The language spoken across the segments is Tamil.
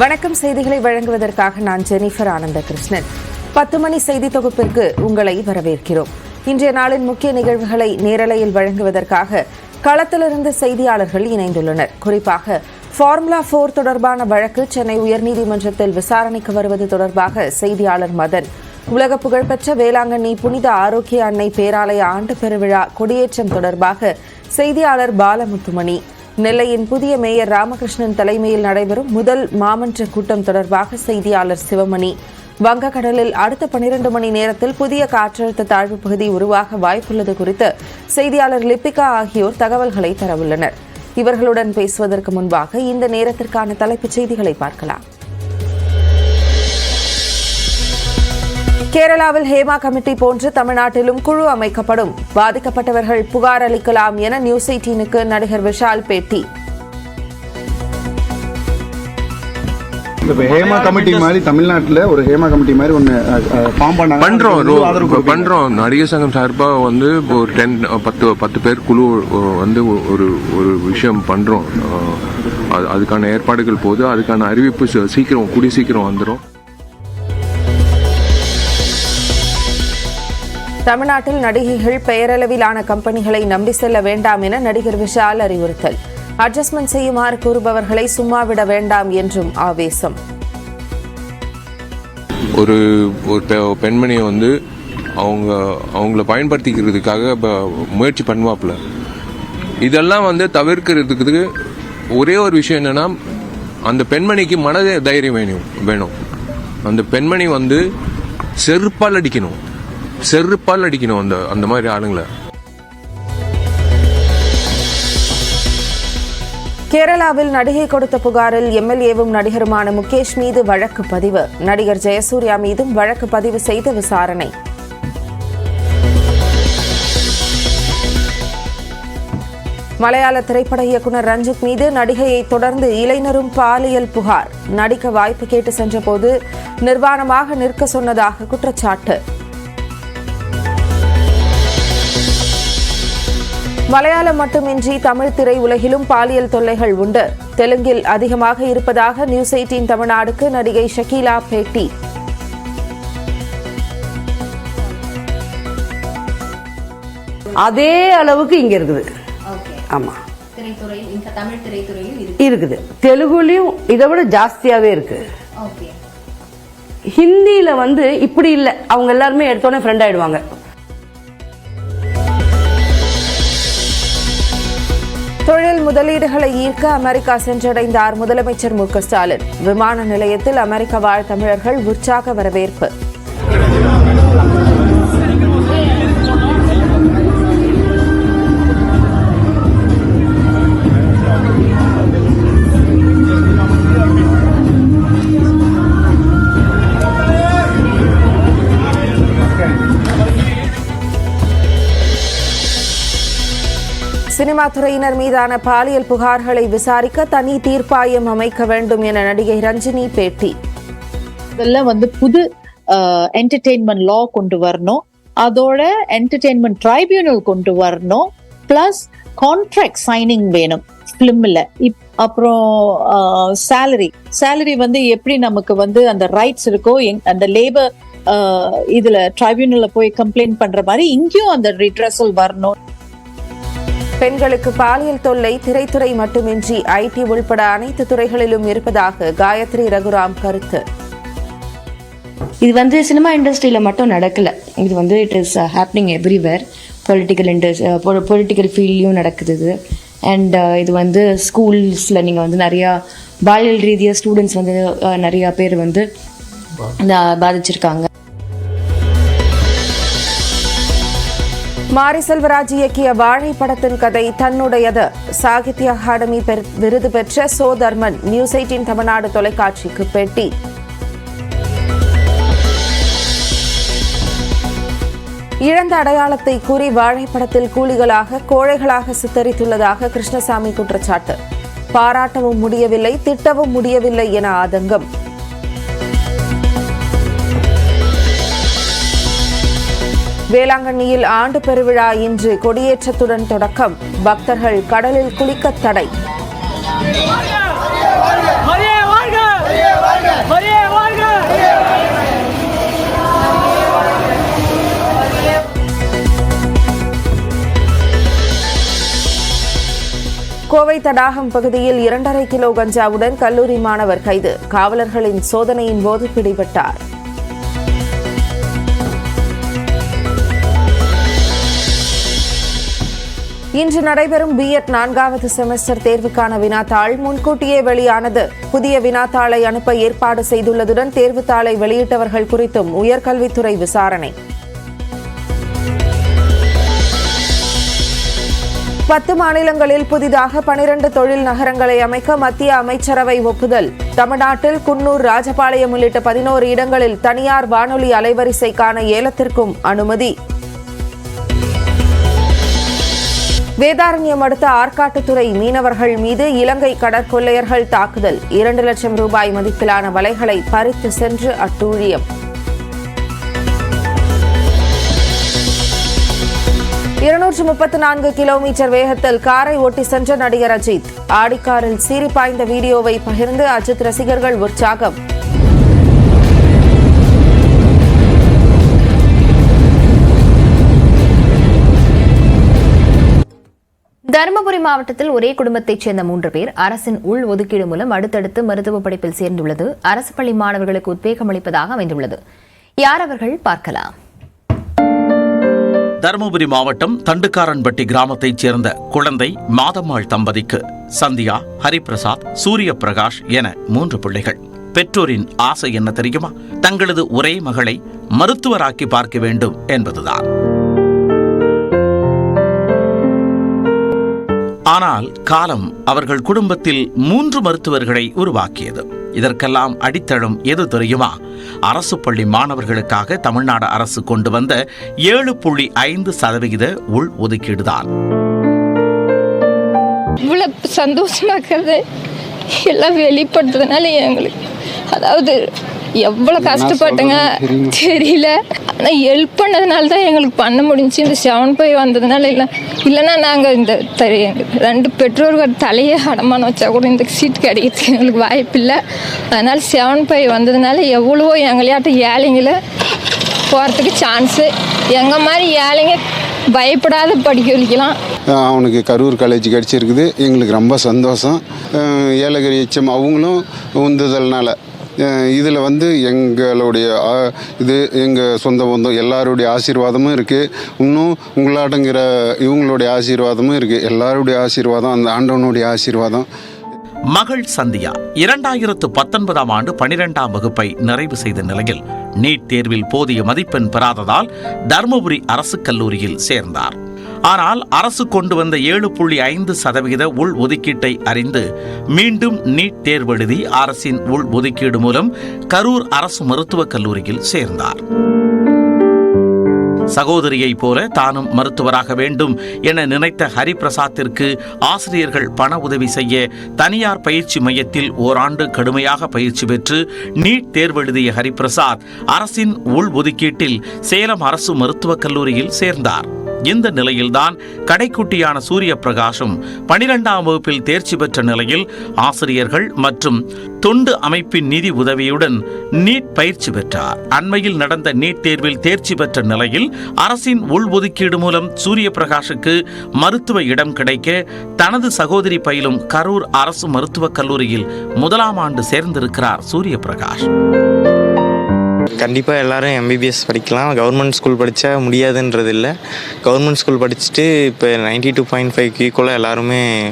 வணக்கம் செய்திகளை வழங்குவதற்காக நான் ஜெனிஃபர் ஆனந்த கிருஷ்ணன் பத்து மணி செய்தி தொகுப்பிற்கு உங்களை வரவேற்கிறோம். இன்றைய நாளின் முக்கிய நிகழ்வுகளை நேரலையில் வழங்குவதற்காக களத்திலிருந்து செய்தியாளர்கள் இணைந்துள்ளனர். குறிப்பாக ஃபார்முலா போர் தொடர்பான வழக்கு சென்னை உயர்நீதிமன்றத்தில் விசாரணைக்கு வருவது தொடர்பாக செய்தியாளர் மதன். உலக புகழ்பெற்ற வேளாங்கண்ணி புனித ஆரோக்கிய அன்னை பேராலய ஆண்டு பெருவிழா கொடியேற்றம் தொடர்பாக செய்தியாளர் பாலமுத்துமணி. நெல்லையின் புதிய மேயர் ராமகிருஷ்ணன் தலைமையில் நடைபெறும் முதல் மாமன்ற கூட்டம் தொடர்பாக செய்தியாளர் சிவமணி. வங்கக்கடலில் அடுத்த பனிரண்டு மணி நேரத்தில் புதிய காற்றழுத்த தாழ்வு பகுதி உருவாக வாய்ப்புள்ளது குறித்து செய்தியாளர் லிப்பிகா ஆகியோர் தகவல்களை தரவுள்ளனர். இவர்களுடன் பேசுவதற்கு முன்பாக இந்த நேரத்திற்கான தலைப்புச் செய்திகளை பார்க்கலாம். கேரளாவில் ஹேமா கமிட்டி போன்று தமிழ்நாட்டிலும் குழு அமைக்கப்படும். பாதிக்கப்பட்டவர்கள் புகார் அளிக்கலாம் என நியூஸ் எயிட்டீனுக்கு நடிகர் விஷால் பேட்டி. இப்ப ஹேமா கமிட்டி மாதிரி தமிழ்நாட்டுல ஒரு ஹேமா கமிட்டி மாதிரி ஒன்னு ஃபார்ம் பண்ணாங்க. கொடுப்பீங்க. பண்றோம். நடிகர் சங்கம் சார்பா வந்து இப்போ ஒரு டென் பத்து பத்து பேர் குழு வந்து ஒரு ஒரு விஷயம் பண்றோம். அஹ், அது- அதுக்கான ஏற்பாடுகள் போகுது அதுக்கான அறிவிப்பு சீக்கிரம் கூடி சீக்கிரம் வந்துடும் தமிழ்நாட்டில் நடிகைகள் பெயரளவிலான கம்பெனிகளை நம்பி செல்ல வேண்டாம் என நடிகர் விஷால் அறிவுறுத்தல். அட்ஜஸ்ட்மெண்ட் செய்யுமாறு கூறுபவர்களை சும்மா விட வேண்டாம் என்றும் ஆவேசம். ஒரு ஒரு பெ- பெண்மணியை வந்து அவங்க அவங்கள பயன்படுத்திக்கிறதுக்காக முயற்சி பண்ணுவாப்புல. இதெல்லாம் வந்து தவிர்க்கிறதுக்கு ஒரே ஒரு விஷயம் என்னென்னா அந்த பெண்மணிக்கு மன தைரியம் வேணும் வேணும். அந்த பெண்மணி வந்து செருப்பால் அடிக்கணும். செருப்பால் அடிக்கணும் அந்த அந்த மாதிரி ஆளுங்களை. கேரளாவில் நடிகை கொடுத்த புகாரில் எம்எல்ஏவும் நடிகருமான முகேஷ் மீது வழக்கு பதிவு. நடிகர் ஜெயசூர்யா மீதும் வழக்கு பதிவு செய்து விசாரணை. மலையாள திரைப்பட இயக்குனர் ரஞ்சித் மீது நடிகையை தொடர்ந்து இளைஞரும் பாலியல் புகார். நடிக்க வாய்ப்பு கேட்டு சென்றபோது நிர்வாணமாக நிற்க சொன்னதாக குற்றச்சாட்டு. மலையாளம் மட்டுமின்றி தமிழ் திரை உலகிலும் பாலியல் தொல்லைகள் உண்டு. தெலுங்கில் அதிகமாக இருப்பதாக நியூஸ் எயிட்டீன் தமிழ்நாடுக்கு நடிகை ஷக்கீலா பேட்டி. அதே அளவுக்கு இங்க இருக்குது. ஓகே. ஆமா. திரைத்துறையில் இந்த தமிழ் திரைத்துறையில் இருக்கு. இருக்குது. தெலுங்குலயும் இதை விட ஜாஸ்தியாவே இருக்கு. ஓகே. ஹிந்தியில வந்து இப்படி இல்லை. அவங்க எல்லாருமே எடுத்தோடனே ஃப்ரெண்ட் ஆயிடுவாங்க. தொழில் முதலீடுகளை ஈர்க்க அமெரிக்கா சென்றடைந்தார் முதலமைச்சர் மு ஸ்டாலின். விமான நிலையத்தில் அமெரிக்க வாழ் தமிழர்கள் உற்சாக வரவேற்பு. சினிமா துறையினர் மீதான பாலியல் புகார்களை விசாரிக்க தனி தீர்ப்பாயம் அமைக்க வேண்டும் என நடிகை ரஞ்சினி பேட்டி. இதெல்லாம் வந்து புது என்டர்டெயின்மெண்ட் லா கொண்டு வரணும். அதோட என்டர்டெயின்மெண்ட் ட்ரைபியூனல் கொண்டு வரணும். பிளஸ் கான்ட்ராக்ட் சைனிங் வேணும் இப் அப்புறம் சேலரி சேலரி வந்து எப்படி நமக்கு வந்து அந்த ரைட்ஸ் இருக்கோ எங்- அந்த லேபர் இதுல ட்ரைபியூனல்ல போய் கம்ப்ளைண்ட் பண்ற மாதிரி இங்கேயும் அந்த ரிட்ரஸல் வரணும். பெண்களுக்கு பாலியல் தொல்லை திரைத்துறை மட்டுமின்றி ஐடி உள்பட அனைத்து துறைகளிலும் இருப்பதாக காயத்ரி ரகுராம் கருத்து. இது வந்து சினிமா இண்டஸ்ட்ரியில் மட்டும் நடக்கல. இது வந்து it is happening everywhere political Indies political ஃபீல்ட்லையும் நடக்குது இது. அண்ட் இது வந்து ஸ்கூல்ஸில் நீங்கள் வந்து நிறையா பாலியல் ரீதியாக ஸ்டூடெண்ட்ஸ் வந்து uh, நிறையா பேர் வந்து uh, பாதிச்சிருக்காங்க. மாரி செல்வராஜ் இயக்கிய வாழை படத்தின் கதை தன்னுடையது. சாகித்ய அகாடமி விருது பெற்ற so Dharman news eighteen Tamil Nadu தொலைக்காட்சிக்கு பேட்டி. இழந்த அடையாளத்தை கூறி வாழைப்படத்தில் கூலிகளாக கோழைகளாக சித்தரித்துள்ளதாக கிருஷ்ணசாமி குற்றச்சாட்டு. பாராட்டவும் முடியவில்லை திட்டவும் முடியவில்லை என ஆதங்கம். வேளாங்கண்ணியில் ஆண்டு பெருவிழா இன்று கொடியேற்றத்துடன் தொடக்கம். பக்தர்கள் கடலில் குளிக்க தடை. கோவை தடாகம் பகுதியில் இரண்டரை கிலோ கஞ்சாவுடன் கல்லூரி மாணவர் கைது. காவலர்களின் சோதனையின் போது பிடிபட்டார். இன்று நடைபெறும் பிஎட் நான்காவது செமஸ்டர் தேர்வுக்கான வினாத்தாள் முன்கூட்டியே வெளியானது. புதிய வினாத்தாளை அனுப்ப ஏற்பாடு செய்துள்ளதுடன் தேர்வுத்தாளை வெளியிட்டவர்கள் குறித்தும் உயர்கல்வித்துறை விசாரணை. பத்து மாநிலங்களில் புதிதாக பனிரண்டு தொழில் நகரங்களை அமைக்க மத்திய அமைச்சரவை ஒப்புதல். தமிழ்நாட்டில் குன்னூர் ராஜபாளையம் உள்ளிட்ட பதினோரு இடங்களில் தனியார் வானொலி அலைவரிசைக்கான ஏலத்திற்கும் அனுமதி. வேதாரண்யம் அடுத்த ஆற்காட்டுத்துறை மீனவர்கள் மீது இலங்கை கடற்கொள்ளையர்கள் தாக்குதல். இரண்டு லட்சம் ரூபாய் மதிப்பிலான வலைகளை பறித்து சென்று அட்டூழியம். இருநூற்று முப்பத்து நான்கு கிலோமீட்டர் வேகத்தில் காரை ஓட்டி சென்ற நடிகர் அஜித். ஆடிக்காரில் சீறி பாய்ந்த வீடியோவை பகிர்ந்து அஜித் ரசிகர்கள் உற்சாகம். தருமபுரி மாவட்டத்தில் ஒரே குடும்பத்தைச் சேர்ந்த மூன்று பேர் அரசின் உள் ஒதுக்கீடு மூலம் அடுத்தடுத்து மருத்துவ படிப்பில் சேர்ந்துள்ளது. அரசு பள்ளி மாணவர்களுக்கு உத்வேகம் அளிப்பதாக அமைந்துள்ளது. யார் அவர்கள்? பார்க்கலாம். தருமபுரி மாவட்டம் தண்டுக்காரன்பட்டி கிராமத்தைச் சேர்ந்த குழந்தை மாதம்மாள் தம்பதிக்கு சந்தியா ஹரிபிரசாத் சூரிய பிரகாஷ் என மூன்று பிள்ளைகள். பெற்றோரின் ஆசை என்ன தெரியுமா? தங்களது ஒரே மகளை மருத்துவராக்கி பார்க்க வேண்டும் என்பதுதான். ஆனால் காலம் அவர்கள் குடும்பத்தில் மூன்று மருத்துவர்களை உருவாக்கியது. இதற்கெல்லாம் அடித்தளம் எது தெரியுமா? அரசு பள்ளி மாணவர்களுக்காக தமிழ்நாடு அரசு கொண்டு வந்த ஏழு புள்ளி ஐந்து சதவிகித உள் ஒதுக்கீடுதான். இவ்வளோ சந்தோஷமா இருக்கிறது எல்லாம் வெளிப்படுறதுனால எங்களுக்கு அதாவது எவ்வளோ கஷ்டப்பட்டங்க. தெரியல. ஆனால் ஹெல்ப் பண்ணதுனால தான் எங்களுக்கு பண்ண முடிஞ்சுச்சு. இந்த செவன் பை வந்ததுனால இல்லை. இல்லைன்னா நாங்கள் இந்த ரெண்டு பெற்றோர்கள் தலையே அடமானம் வச்சா கூட இந்த சீட் கிடைக்கிறதுக்கு எங்களுக்கு வாய்ப்பு இல்லை. அதனால் செவன் பை வந்ததுனால எவ்வளவோ எங்களையாட்டம் ஏழைங்களை போகிறதுக்கு சான்ஸு எங்கள் மாதிரி ஏழைங்க பயப்படாத படிக்க வைக்கலாம் அவனுக்கு கரூர் காலேஜ் கிடச்சிருக்குது. எங்களுக்கு ரொம்ப சந்தோஷம். ஏலகிரி எச்எம் அவங்களும் உந்துதல்னால. இதில் வந்து எங்களுடைய இது எங்கள் சொந்த பந்தம் எல்லாருடைய ஆசீர்வாதமும் இருக்குது இன்னும் உங்களாட்டங்கிற இவங்களுடைய ஆசீர்வாதமும் இருக்குது எல்லாருடைய ஆசீர்வாதம் அந்த ஆண்டவனுடைய ஆசீர்வாதம். மகள் சந்தியா இரண்டாயிரத்து பத்தொன்பதாம் ஆண்டு பனிரெண்டாம் வகுப்பை நிறைவு செய்த நிலையில் நீட் தேர்வில் போதிய மதிப்பெண் பெறாததால் தருமபுரி அரசு கல்லூரியில் சேர்ந்தார். ஆனால் அரசு கொண்டு வந்த ஏழு புள்ளி ஐந்து சதவிகித உள் ஒதுக்கீட்டை அறிந்து மீண்டும் நீட் தேர்வெழுதி அரசின் உள் ஒதுக்கீடு மூலம் கரூர் அரசு மருத்துவக் கல்லூரியில் சேர்ந்தார். சகோதரியைப் போல தானும் மருத்துவராக வேண்டும் என நினைத்த ஹரிபிரசாத்திற்கு ஆசிரியர்கள் பண உதவி செய்ய தனியார் பயிற்சி மையத்தில் ஓராண்டு கடுமையாக பயிற்சி பெற்று நீட் தேர்வெழுதிய ஹரிபிரசாத் அரசின் உள் ஒதுக்கீட்டில் சேலம் அரசு மருத்துவக் கல்லூரியில் சேர்ந்தார். இந்த நிலையில்தான் கடைக்குட்டியான சூரிய பிரகாஷும் பனிரெண்டாம் வகுப்பில் தேர்ச்சி பெற்ற நிலையில் ஆசிரியர்கள் மற்றும் தொண்டு அமைப்பின் நிதி உதவியுடன் நீட் பயிற்சி பெற்றார். அண்மையில் நடந்த நீட் தேர்வில் தேர்ச்சி பெற்ற நிலையில் அரசின் உள்ஒதுக்கீடு மூலம் சூரிய பிரகாஷுக்கு மருத்துவ இடம் கிடைக்க தனது சகோதரி பயிலும் கரூர் அரசு மருத்துவக் கல்லூரியில் முதலாம் ஆண்டு சேர்ந்திருக்கிறார் சூரிய பிரகாஷ் கண்டிப்பாக எல்லாரும் எம்பிபிஎஸ் படிக்கலாம். கவர்மெண்ட் ஸ்கூல் படித்தா முடியாதுன்றது இல்லை. கவர்மெண்ட் ஸ்கூல் படிச்சுட்டு இப்போ நைன்டி டூ பாயிண்ட் ஃபைவ் ஈக்குவலாக எல்லாருமே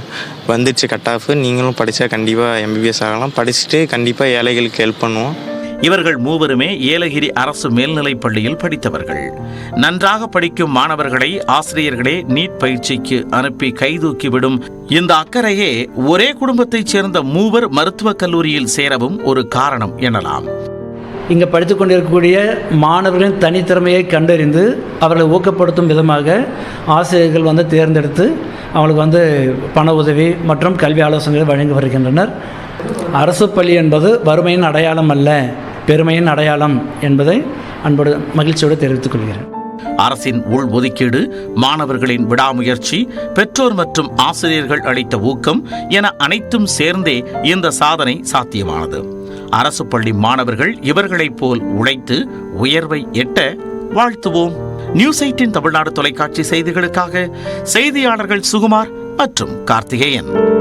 வந்துடுச்சு கட் ஆஃப் நீங்களும் படித்தா கண்டிப்பாக எம்பிபிஎஸ் ஆகலாம். படிச்சுட்டு கண்டிப்பாக ஏழைகளுக்கு ஹெல்ப் பண்ணுவோம். இவர்கள் மூவருமே ஏலகிரி அரசு மேல்நிலைப் பள்ளியில் படித்தவர்கள். நன்றாக படிக்கும் மாணவர்களை ஆசிரியர்களே நீட் பயிற்சிக்கு அனுப்பி கைதூக்கிவிடும் இந்த அக்கறையே ஒரே குடும்பத்தைச் சேர்ந்த மூவர் மருத்துவக் கல்லூரியில் சேரவும் ஒரு காரணம் எனலாம். இங்கே படித்து கொண்டிருக்கக்கூடிய மாணவர்களின் தனித்திறமையை கண்டறிந்து அவர்களை ஊக்கப்படுத்தும் விதமாக ஆசிரியர்கள் வந்து தேர்ந்தெடுத்து அவங்களுக்கு வந்து பண உதவி மற்றும் கல்வி ஆலோசனைகளை வழங்கி வருகின்றனர். அரசு பள்ளி என்பது வறுமையின் அடையாளம் அல்ல பெருமையின் அடையாளம் என்பதை அன்போடு மகிழ்ச்சியோடு தெரிவித்துக் கொள்கிறேன். அரசின் உள் ஒதுக்கீடு மாணவர்களின் விடாமுயற்சி பெற்றோர் மற்றும் ஆசிரியர்கள் அளித்த ஊக்கம் என அனைத்தும் சேர்ந்தே இந்த சாதனை சாத்தியமானது. அரசு பள்ளி மாணவர்கள் இவர்களைப் போல் உழைத்து உயர்வை எட்ட வாழ்த்துவோம். நியூஸ் எயிட்டின் தமிழ்நாடு தொலைக்காட்சி செய்திகளுக்காக செய்தியாளர்கள் சுகுமார் மற்றும் கார்த்திகேயன்.